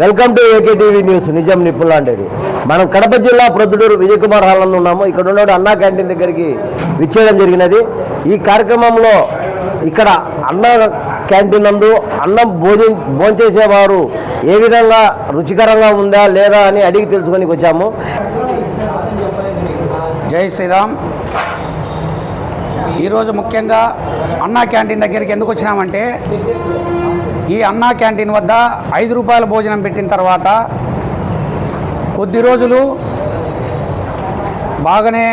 Welcome to AKTV news. నిజం నిప్పులాంటిది మనం కడప జిల్లా ప్రొద్దుటూరు విజయ్ కుమార్ హాల్లో ఉన్నాము. ఇక్కడ ఉన్న అన్నా క్యాంటీన్ దగ్గరికి విచ్చేయడం జరిగినది. ఈ కార్యక్రమంలో ఇక్కడ అన్న క్యాంటీన్ నందు అన్నం భోజనం భోంచేసేవారు ఏ విధంగా రుచికరంగా ఉందా లేదా అని అడిగి తెలుసుకొని వచ్చాము. జై శ్రీరామ్. ఈరోజు ముఖ్యంగా అన్నా క్యాంటీన్ దగ్గరికి ఎందుకు వచ్చినామంటే ఈ అన్నా క్యాంటీన్ వద్ద ఐదు రూపాయల భోజనం పెట్టిన తర్వాత కొద్ది రోజులు బాగానే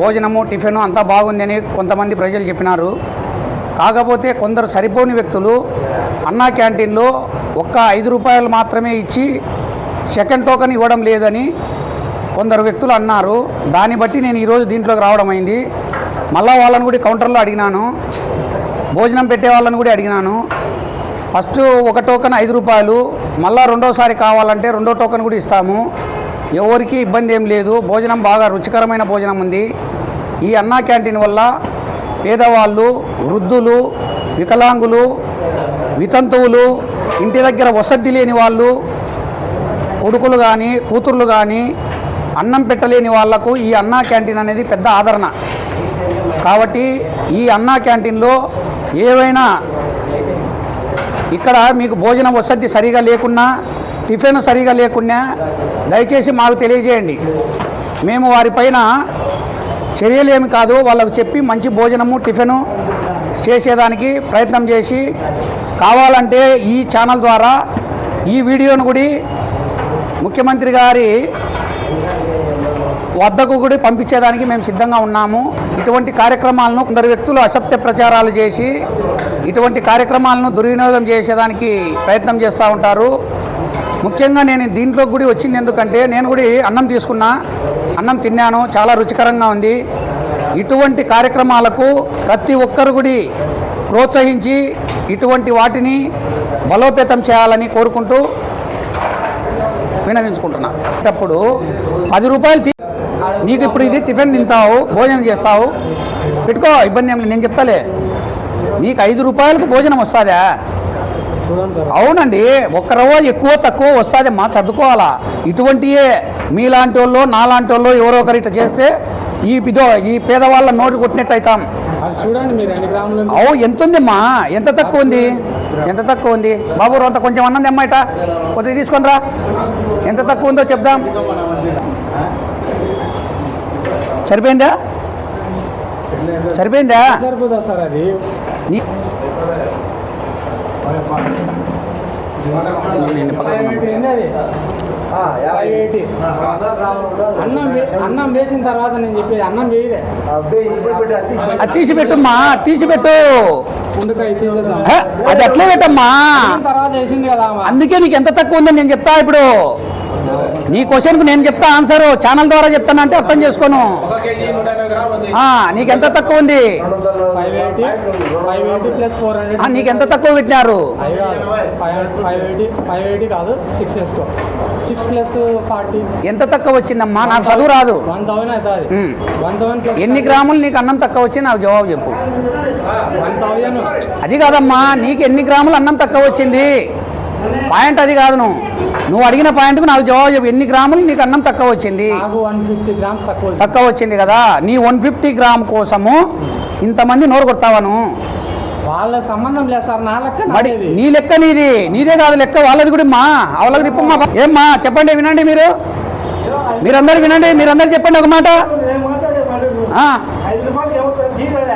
భోజనము టిఫిన్ అంతా బాగుందని కొంతమంది ప్రజలు చెప్పినారు. కాకపోతే కొందరు సరిపోని వ్యక్తులు అన్నా క్యాంటీన్లో ఒక్క ఐదు రూపాయలు మాత్రమే ఇచ్చి సెకండ్ టోకెన్ ఇవ్వడం లేదని కొందరు వ్యక్తులు అన్నారు. దాన్ని బట్టి నేను ఈరోజు దీంట్లోకి రావడం అయింది. మళ్ళా వాళ్ళని కూడా కౌంటర్లో అడిగినాను. భోజనం పెట్టే వాళ్ళని కూడా అడిగినాను. ఫస్ట్ ఒక టోకెన్ ఐదు రూపాయలు మళ్ళీ రెండోసారి కావాలంటే రెండో టోకెన్ కూడా ఇస్తాము. ఎవరికి ఇబ్బంది ఏం లేదు. భోజనం బాగా రుచికరమైన భోజనం ఉంది. ఈ అన్నా క్యాంటీన్ వల్ల పేదవాళ్ళు వృద్ధులు వికలాంగులు వితంతువులు ఇంటి దగ్గర వసతి లేని వాళ్ళు కొడుకులు కానీ కూతుర్లు కానీ అన్నం పెట్టలేని వాళ్ళకు ఈ అన్నా క్యాంటీన్ అనేది పెద్ద ఆదరణ. కాబట్టి ఈ అన్నా క్యాంటీన్లో ఏవైనా ఇక్కడ మీకు భోజన వసతి సరిగా లేకున్నా టిఫిన్ సరిగా లేకున్నా దయచేసి మాకు తెలియజేయండి. మేము వారిపైన చర్యలు ఏమి కాదు వాళ్ళకు చెప్పి మంచి భోజనము టిఫిను చేసేదానికి ప్రయత్నం చేసి కావాలంటే ఈ ఛానల్ ద్వారా ఈ వీడియోను కూడా ముఖ్యమంత్రి గారి వద్దకు కూడా పంపించేదానికి మేము సిద్ధంగా ఉన్నాము. ఇటువంటి కార్యక్రమాలను కొందరు వ్యక్తులు అసత్య ప్రచారాలు చేసి ఇటువంటి కార్యక్రమాలను దుర్వినియోగం చేసేదానికి ప్రయత్నం చేస్తూ ఉంటారు. ముఖ్యంగా నేను దీంట్లో కూడా వచ్చింది ఎందుకంటే నేను కూడా అన్నం తీసుకున్నా అన్నం తిన్నాను చాలా రుచికరంగా ఉంది. ఇటువంటి కార్యక్రమాలకు ప్రతి ఒక్కరు కూడా ప్రోత్సహించి ఇటువంటి వాటిని బలోపేతం చేయాలని కోరుకుంటూ వినవించుకుంటున్నా. అప్పుడు పది రూపాయలు నీకు ఇప్పుడు ఇది టిఫిన్ తింటావు భోజనం చేస్తావు. పెట్టుకో ఇబ్బంది ఏం నేను చెప్తాలే. నీకు ఐదు రూపాయలకు భోజనం వస్తుందా? అవునండి ఒక్క రవ్వ ఎక్కువ తక్కువ వస్తుంది మా చదువుకోవాలా? ఇటువంటియే మీలాంటి వాళ్ళు నాలాంటి వాళ్ళు ఎవరో ఒకరు ఇట్లా చేస్తే ఈ ఇదో ఈ పేదవాళ్ళ నోటు కొట్టినట్టు అవుతాం? అవు ఎంత ఉందమ్మా ఎంత తక్కువ ఉంది? ఎంత తక్కువ ఉంది? బాబు అంత కొంచెం అన్నది అమ్మాయిట కొద్దిగా తీసుకొని రా. ఎంత తక్కువ ఉందో చెప్దాం. సరిపోయిందా? సరిపోయిందా? సరిపోదా సార్ అది? అన్నం వేసిన తర్వాత నేను చెప్పేది అన్నం వేయలే. అది తీసి పెట్టుమ్మా అది తీసి పెట్టు అది అట్లే పెట్టమ్మా. తర్వాత వేసింది కదా. అందుకే నీకు ఎంత తక్కువ ఉందని నేను చెప్తా ఇప్పుడు. నీ క్వశ్చన్కి నేను చెప్తా ఆన్సర్ ఛానల్ ద్వారా చెప్తానంటే అర్థం చేసుకోను. ఆ, నీకు ఎంత తక్కువ ఉంది? నీకు ఎంత తక్కువ పెట్టినారు? ఎంత తక్కువ వచ్చిందమ్మా? నాకు చదువు రాదు. ఎన్ని గ్రాములు నీకు అన్నం తక్కువ వచ్చి నాకు జవాబు చెప్పు. అది కాదమ్మా నీకు ఎన్ని గ్రాములు అన్నం తక్కువ వచ్చింది? పాయింట్ అది కాదు నువ్వు నువ్వు అడిగిన పాయింట్కు నాకు జవాబు చెప్పు. ఎన్ని గ్రాములు నీకు అన్నం తక్కువ వచ్చింది? తక్కువ వచ్చింది. కదా. నీ వన్ ఫిఫ్టీ గ్రామ్ కోసము ఇంతమంది నోరు కొడతావాను వాళ్ళ సంబంధం లేదు సార్ నా లెక్క మరి. నీ లెక్క నీది. నీదే కాదు లెక్క వాళ్ళది కూడా మా. అవలకి తిప్పమ్మా ఏమ్మా చెప్పండి వినండి మీరు. మీరందరూ వినండి మీరందరూ చెప్పండి ఒక మాట.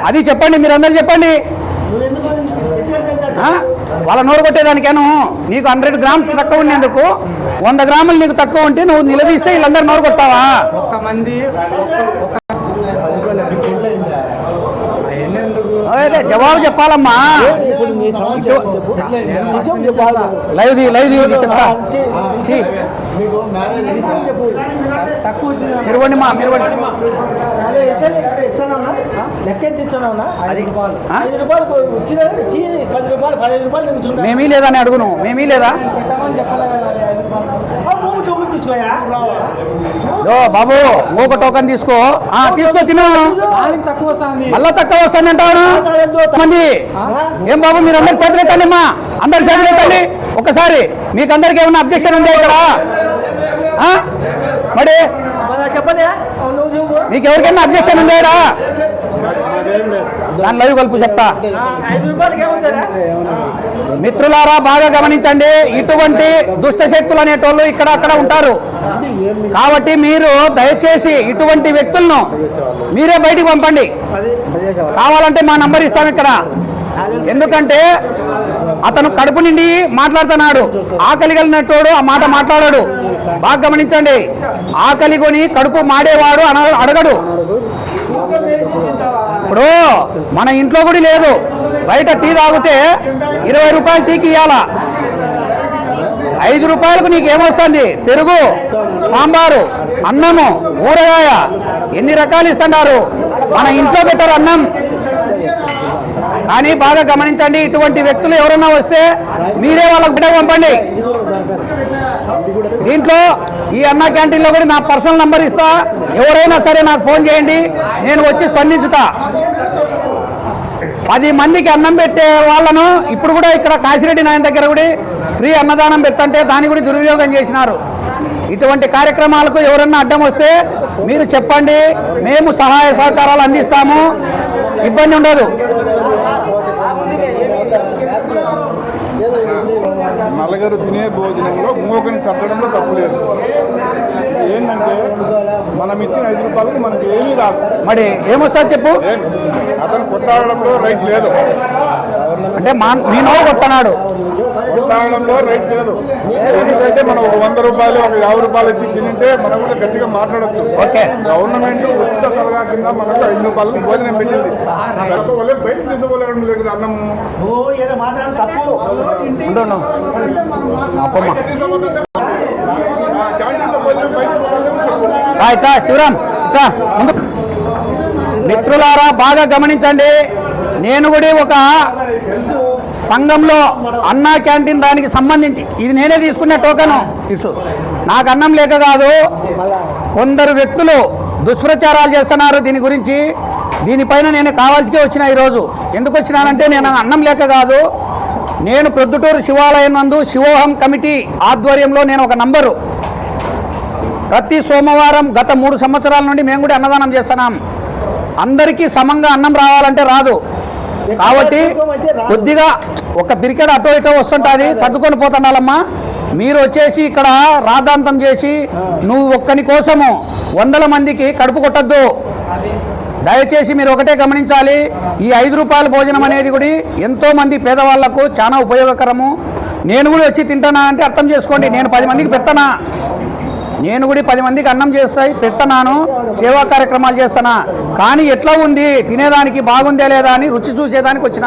అది చెప్పండి మీరందరూ చెప్పండి. వాళ్ళ నోరు కొట్టేదానికేను? నీకు హండ్రెడ్ గ్రామ్స్ తక్కువ ఉండేందుకు వంద గ్రాములు నీకు తక్కువ ఉంటే నువ్వు నిలదీస్తే వీళ్ళందరూ నోరు కొట్టావా ఒక్క మంది ఒక్క- అవన్నీ ఎందుకు? అదే జవాబు చెప్పాలమ్మా. లైవ్ ది లైవ్ చెప్తా మీరు మా మీరు మేమీ లేదని అడుగును. మేమీ లేదా? బాబు ఇంకొక టోకన్ తీసుకో. ఆ తీసుకో తిను. దానికి తక్కువ వస్తుంది. మళ్ళా తక్కువ వస్తుంది అంటారు. మంది ఏం బాబు మీరు అందరు ఎత్తండి అమ్మా అందరు ఎత్తండి. ఒకసారి మీకు అందరికి ఏమైనా అబ్జెక్షన్ ఉందా ఇక్కడ. ఆ? మరి? మీకు ఎవరికైనా అబ్జెక్షన్ ఉందా ఇక్కడ. దాని లైవ్ కలుపు చెప్తా. ఐదు రూపాయలకి ఏమవుతుందా మిత్రులారా బాగా గమనించండి. ఇటువంటి దుష్ట శక్తులు అనేటోళ్ళు ఇక్కడ అక్కడ ఉంటారు. కాబట్టి మీరు దయచేసి ఇటువంటి వ్యక్తులను మీరే బయటికి పంపండి. కావాలంటే మా నంబర్ ఇస్తాం ఇక్కడ. ఎందుకంటే అతను కడుపు నిండి మాట్లాడుతున్నాడు. ఆకలి కలిగినట్టోడు ఆ మాట మాట్లాడాడు. బాగా గమనించండి. ఆకలి కొని కడుపు మాడేవాడు అన అడగడు. ఇప్పుడు మన ఇంట్లో కూడా లేదు. బయట టీ తాగితే ఇరవై రూపాయలు టీకి ఇవ్వాలా ఐదు రూపాయలకు నీకు ఏమొస్తుంది? పెరుగు సాంబారు అన్నము ఊరగాయ ఎన్ని రకాలు ఇస్తున్నారు? మన ఇంట్లో పెట్టారు అన్నం. కానీ బాగా గమనించండి ఇటువంటి వ్యక్తులు ఎవరన్నా వస్తే మీరే వాళ్ళకు బిడ్డ పంపండి. దీంట్లో ఈ అన్న క్యాంటీన్లో కూడా నా పర్సనల్ నంబర్ ఇస్తా. ఎవరైనా సరే నాకు ఫోన్ చేయండి. నేను వచ్చి స్పందించుతా. పది మందికి అన్నం పెట్టే వాళ్ళను ఇప్పుడు కూడా ఇక్కడ కాశిరెడ్డి నాయన దగ్గర కూడా ఫ్రీ అన్నదానం పెట్టంటే దాన్ని కూడా దుర్వినియోగం చేసినారు. ఇటువంటి కార్యక్రమాలకు ఎవరన్నా అడ్డం వస్తే మీరు చెప్పండి. మేము సహాయ సహకారాలు అందిస్తాము. ఇబ్బంది ఉండదు. నలుగురు తినే భోజనంలో ఇంకొకరిని సర్దడంలో తప్పు లేదు. ఏంటంటే మనం ఇచ్చిన ఐదు రూపాయలకు మనకి ఏమీ రాదు. మరి ఏమొస్తుంది చెప్పు? అతను కొట్టాడడంలో రైట్ లేదు. అంటే మా మీ నోరు కొట్టనాడు. కొట్టాడడంలో రైట్ లేదు. ఎందుకంటే మనం ఒక వంద రూపాయలు ఒక యాభై రూపాయలు ఇచ్చి తింటే మనం కూడా గట్టిగా మాట్లాడచ్చు. ఓకే. గవర్నమెంట్ ఉచిత సలహా కింద మనకు ఐదు రూపాయలకు భోజనం పెట్టింది. వాళ్ళే బయటకు తీసుకోలేడం లేదు అన్నము. నువ్వు ఏదో మాట్లాడడం తప్పు. ఉండు, ఉండు. ఆ, పొమ్మ. బయట తీసుకోపోతుంటే ఆ క్యాంటీన్లో భోజనం బయటకు పోతానేమో చెప్పు. రా, ఇట్లా శివరాం ఇట్లా ముందు. మిత్రులారా బాగా గమనించండి. నేను కూడా ఒక సంఘంలో అన్నా క్యాంటీన్ దానికి సంబంధించి. ఇది నేనే తీసుకున్న టోకను ఇసు. నాకు అన్నం లేక కాదు. కొందరు వ్యక్తులు దుష్ప్రచారాలు చేస్తున్నారు దీని గురించి. దీనిపైన నేను కావాల్సికే వచ్చిన ఈరోజు. ఎందుకు వచ్చినానంటే నేను అన్నం లేక కాదు. నేను ప్రొద్దుటూరు శివాలయం నందు శివోహం కమిటీ ఆధ్వర్యంలో నేను ఒక నంబరు. ప్రతి సోమవారం గత మూడు సంవత్సరాల నుండి మేము కూడా అన్నదానం చేస్తున్నాం. అందరికీ సమంగా అన్నం రావాలంటే రాదు. కాబట్టి కొద్దిగా ఒక పిరికెడ్ అటో ఇటో వస్తుంటుంది. సర్దుకొని పోతున్నాలమ్మా మీరు వచ్చేసి ఇక్కడ రాద్ధాంతం చేసి నువ్వు ఒక్కని కోసము వందల మందికి కడుపు కొట్టద్దు. దయచేసి మీరు ఒకటే గమనించాలి. ఈ ఐదు రూపాయల భోజనం అనేది కూడా ఎంతో మంది పేదవాళ్ళకు చాలా ఉపయోగకరము. నేను కూడా వచ్చి తింటానా అంటే అర్థం చేసుకోండి. నేను పది మందికి పెడతానా? నేను కూడా పది మందికి అన్నం చేస్తాయి పెడుతున్నాను సేవా కార్యక్రమాలు చేస్తానా. కానీ ఎట్లా ఉంది? తినేదానికి బాగుందే లేదా అని రుచి చూసేదానికి వచ్చిన.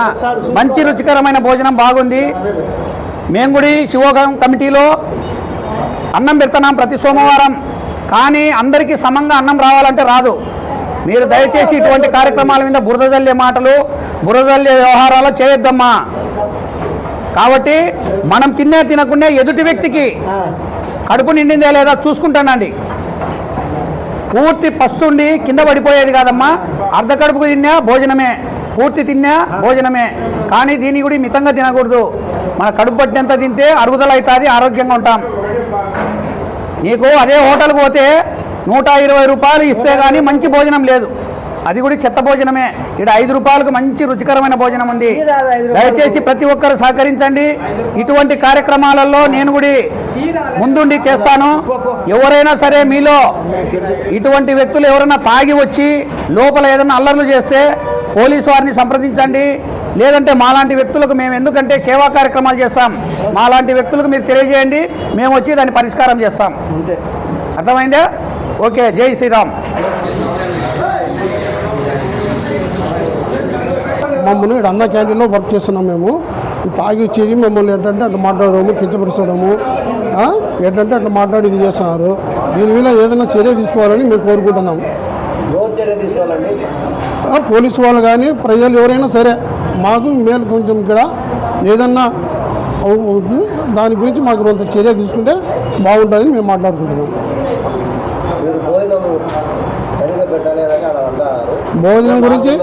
మంచి రుచికరమైన భోజనం బాగుంది. మేము కూడా శివోగం కమిటీలో అన్నం పెడుతున్నాం ప్రతి సోమవారం. కానీ అందరికీ సమంగా అన్నం రావాలంటే రాదు. మీరు దయచేసి ఇటువంటి కార్యక్రమాల మీద బురదజల్లే మాటలు బురదల్లే వ్యవహారాలు చేయొద్దమ్మా. కాబట్టి మనం తినే తినకుండా ఎదుటి వ్యక్తికి కడుపు నిండిందే లేదా చూసుకుంటానండి. పూర్తి పస్తుండి కింద పడిపోయేది కాదమ్మా. అర్ధ కడుపుకు తిన్నా భోజనమే. పూర్తి తిన్నా భోజనమే. కానీ దీన్ని కూడా మితంగా తినకూడదు. మన కడుపు పట్టినంత తింటే అరుగుదల అవుతుంది ఆరోగ్యంగా ఉంటాం. నీకు అదే హోటల్కి పోతే నూట ఇరవై రూపాయలు ఇస్తే కానీ మంచి భోజనం లేదు. అది కూడా చెత్త భోజనమే. ఇక్కడ ఐదు రూపాయలకు మంచి రుచికరమైన భోజనం ఉంది. దయచేసి ప్రతి ఒక్కరు సహకరించండి. ఇటువంటి కార్యక్రమాలలో నేను కూడా ముందుండి చేస్తాను. ఎవరైనా సరే మీలో ఇటువంటి వ్యక్తులు ఎవరైనా తాగి వచ్చి లోపల ఏదైనా అల్లర్లు చేస్తే పోలీసు వారిని సంప్రదించండి. లేదంటే మాలాంటి వ్యక్తులకు మేము ఎందుకంటే సేవా కార్యక్రమాలు చేస్తాం. మాలాంటి వ్యక్తులకు మీరు తెలియజేయండి. మేము వచ్చి దాన్ని పరిష్కారం చేస్తాం. అర్థమైందా? ఓకే జై శ్రీరామ్. మమ్మల్ని ఇక్కడ అన్న క్యాంటీన్లో వర్క్ చేస్తున్నాం మేము. తాగి వచ్చేది మమ్మల్ని ఏంటంటే అట్లా మాట్లాడము కించపరచడము ఆ? ఏంటంటే అట్లా మాట్లాడి ఇది చేస్తున్నారు. దీని మీద ఏదైనా చర్య తీసుకోవాలని మేము కోరుకుంటున్నాము. పోలీసు వాళ్ళు కానీ ప్రజలు ఎవరైనా సరే మాకు మేలు కొంచెం ఇక్కడ ఏదన్నా. దాని గురించి మాకు కొంత చర్య తీసుకుంటే బాగుంటుందని మేము మాట్లాడుకుంటున్నాం మీరు భోజనం సరిగా పెట్టలేదని అలా అన్నారు భోజనం గురించి?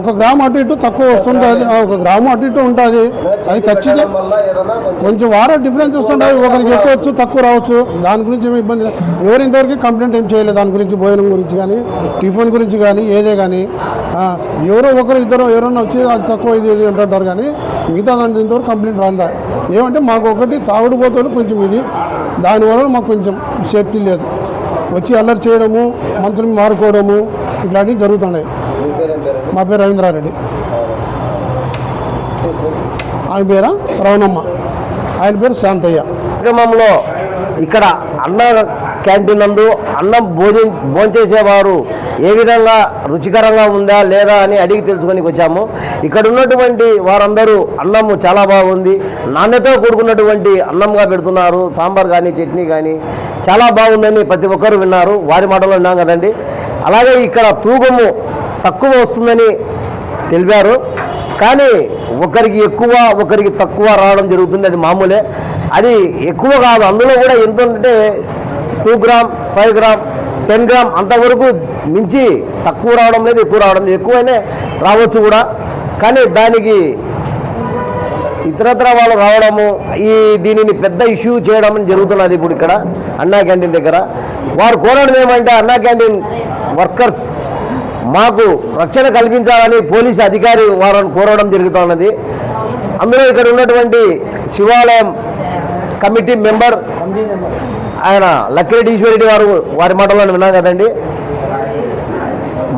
ఒక గ్రాము అటు ఇటు తక్కువ వస్తుంటుంది. ఒక గ్రాము అటు ఇటు ఉంటుంది. అది ఖచ్చితంగా కొంచెం వారం డిఫరెన్స్ వస్తుంటాయి. ఒకరికి ఎక్కువ వచ్చు తక్కువ రావచ్చు. దాని గురించి ఏమి ఇబ్బంది లేదు. ఎవరు ఇంతవరకు కంప్లైంట్ ఏం చేయలేదు దాని గురించి భోజనం గురించి కానీ టిఫిన్ గురించి కానీ ఏదే కానీ. ఎవరో ఒకరు ఇద్దరు ఎవరన్నా వచ్చి అది తక్కువ ఇది ఇది అంటుంటారు కానీ మిగతా దాంట్లో ఇంతవరకు కంప్లైంట్ రాందా ఏమంటే మాకు ఒకటి తాగుడు పోతాడు కొంచెం ఇది. దానివల్ల మాకు కొంచెం సేఫ్టీ లేదు. వచ్చి అల్లరి చేయడము మంత్రులు మారుకోవడము ఇట్లాంటివి జరుగుతున్నాయి. మా పేరు రవీంద్రారెడ్డి. ఆయన పేరా? రవణమ్మ. ఆయన పేరు శాంతయ్య. కార్యక్రమంలో ఇక్కడ అన్న క్యాంటీన్ నందు అన్నం భోజనం భోంచేసేవారు ఏ విధంగా రుచికరంగా ఉందా లేదా అని అడిగి తెలుసుకొని వచ్చాము. ఇక్కడ ఉన్నటువంటి వారందరూ అన్నము చాలా బాగుంది. నాణ్యత కూడుకున్నటువంటి అన్నంగా పెడుతున్నారు. సాంబార్ కానీ చట్నీ కానీ చాలా బాగుందని ప్రతి ఒక్కరు విన్నారు. వారి మాటలు విన్నాం కదండి. అలాగే ఇక్కడ తూకము తక్కువ వస్తుందని తెలిపారు. కానీ ఒకరికి ఎక్కువ ఒకరికి తక్కువ రావడం జరుగుతుంది. అది మామూలే. అది ఎక్కువ కాదు. అందులో కూడా ఎంత ఉంటే two gram five gram ten gram అంతవరకు మించి తక్కువ రావడం లేదు ఎక్కువ రావడం లేదు. ఎక్కువనే రావచ్చు కూడా. కానీ దానికి ఇతరత్ర వాళ్ళు రావడము ఈ దీనిని పెద్ద ఇష్యూ చేయడం జరుగుతున్నది ఇప్పుడు ఇక్కడ అన్నా క్యాంటీన్ దగ్గర. వారు కోరడం ఏమంటే అన్నా క్యాంటీన్ వర్కర్స్ మాకు రక్షణ కల్పించాలని పోలీసు అధికారి వారిని కోరడం జరుగుతున్నది. అందులో ఇక్కడ ఉన్నటువంటి శివాలయం కమిటీ మెంబర్ ఆయన లక్కిరెడ్డి ఈశ్వరెడ్డి వారు వారి మాటలను విన్నాం కదండి.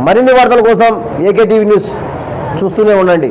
మరిన్ని వార్తల కోసం ఏకేటీవీ న్యూస్ చూస్తూనే ఉండండి.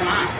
干嘛